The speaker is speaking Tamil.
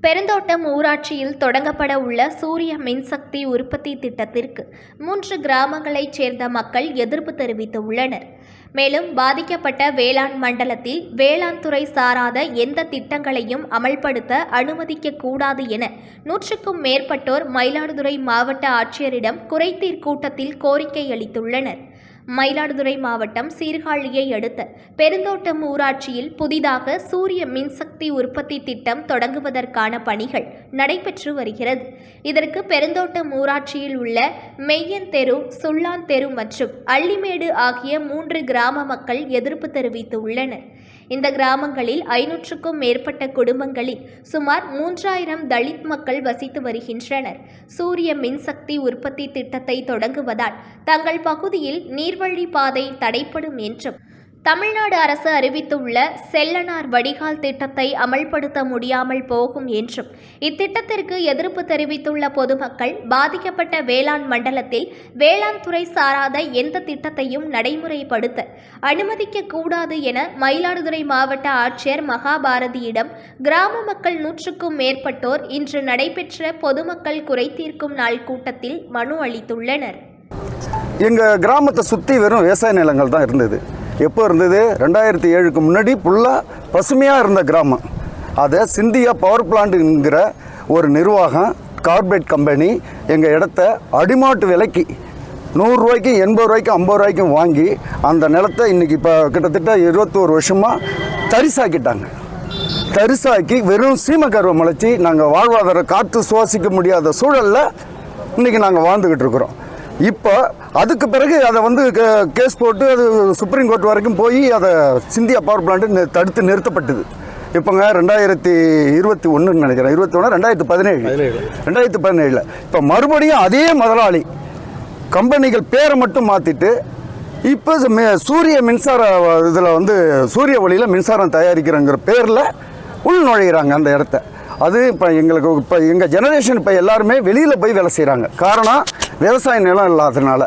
பெருந்தோட்டம் ஊராட்சியில் தொடங்கப்பட உள்ள சூரிய மின்சக்தி உற்பத்தி திட்டத்திற்கு மூன்று கிராமங்களைச் சேர்ந்த மக்கள் எதிர்ப்பு தெரிவித்துள்ளனர். மேலும் பாதிக்கப்பட்ட வேளாண் மண்டலத்தில் வேளாண் துறை சாராத எந்த திட்டங்களையும் அமல்படுத்த அனுமதிக்க கூடாது என நூற்றுக்கும் மேற்பட்டோர் மயிலாடுதுறை மாவட்ட ஆட்சியரிடம் குறைதீர் கூட்டத்தில் கோரிக்கை அளித்துள்ளனர். மயிலாடுதுறை மாவட்டம் சீர்காழியை அடுத்த பெருந்தோட்டம் ஊராட்சியில் புதிதாக சூரிய மின்சக்தி உற்பத்தி திட்டம் தொடங்குவதற்கான பணிகள் நடைபெற்று வருகிறது. இதற்கு பெருந்தோட்டம் ஊராட்சியில் உள்ள மெய்யன் தெரு சுள்ளான் தெரு மற்றும் அள்ளிமேடு ஆகிய மூன்று கிராம மக்கள் எதிர்ப்பு தெரிவித்துள்ளனர். இந்த கிராமங்களில் ஐநூற்றுக்கும் மேற்பட்ட குடும்பங்களில் சுமார் மூன்றாயிரம் தலித் மக்கள் வசித்து வருகின்றனர். சூரிய மின்சக்தி உற்பத்தி திட்டத்தை தொடங்குவதால் தங்கள் பகுதியில் நீர் நீர்வழி பாதை தடைப்படும் என்றும் தமிழ்நாடு அரசு அறிவித்துள்ள செல்லனார் வடிகால் திட்டத்தை அமல்படுத்த முடியாமல் போகும் என்றும் இத்திட்டத்திற்கு எதிர்ப்பு தெரிவித்துள்ள பொதுமக்கள் பாதிக்கப்பட்ட வேளாண் மண்டலத்தில் வேளாண் துறை சாராத எந்த திட்டத்தையும் நடைமுறைப்படுத்த அனுமதிக்க கூடாது என மயிலாடுதுறை மாவட்ட ஆட்சியர் மகாபாரதியிடம் கிராம மக்கள் நூற்றுக்கும் மேற்பட்டோர் இன்று நடைபெற்ற பொதுமக்கள் குறைதீர்க்கும் நாள் கூட்டத்தில் மனு அளித்துள்ளனர். எங்கள் கிராமத்தை சுற்றி வெறும் விவசாய நிலங்கள் தான் இருந்தது. எப்போ இருந்தது? ரெண்டாயிரத்தி ஏழுக்கு முன்னாடி ஃபுல்லாக பசுமையாக இருந்த கிராமம். அதை சிந்தியா பவர் பிளான்ட்டுங்கிற ஒரு நிர்வாகம் கார்பரேட் கம்பெனி எங்கள் இடத்த அடிமாட்டு விலைக்கு நூறுரூவாய்க்கு எண்பது ரூபாய்க்கு ஐம்பது ரூபாய்க்கும் வாங்கி அந்த நிலத்தை இன்றைக்கி இப்போ கிட்டத்தட்ட இருபத்தோரு வருஷமாக தரிசாக்கிட்டாங்க. தரிசாக்கி வெறும் சீமக்கருவை முளைச்சி நாங்கள் வாழ்வாதார காற்று சுவாசிக்க முடியாத சூழலில் இன்றைக்கி நாங்கள் வாழ்ந்துக்கிட்டு இருக்கிறோம். இப்போ அதுக்கு பிறகு அதை வந்து கே- கேஸ் போட்டு அது சுப்ரீம் கோர்ட் வரைக்கும் போய் அதை சிந்தியா பவர் பிளான்ட்டு தடுத்து நிறுத்தப்பட்டது. இப்போங்க ரெண்டாயிரத்தி இருபத்தி ஒன்றுன்னு நினைக்கிறேன். இருபத்தி ஒன்று ரெண்டாயிரத்தி பதினேழு. ரெண்டாயிரத்தி பதினேழில். இப்போ மறுபடியும் அதே முதலாளி கம்பெனிகள் பேரை மட்டும் மாற்றிட்டு இப்போ சூரிய மின்சார இதில் வந்து சூரிய ஒளியில் மின்சாரம் தயாரிக்கிறங்கிற பேரில் உள் நுழையிறாங்க அந்த இடத்த. அது இப்போ எங்களுக்கு இப்போ எங்கள் ஜெனரேஷன் இப்போ எல்லாருமே வெளியில் போய் வேலை செய்கிறாங்க காரணம் விவசாய நிலம் இல்லாததுனால.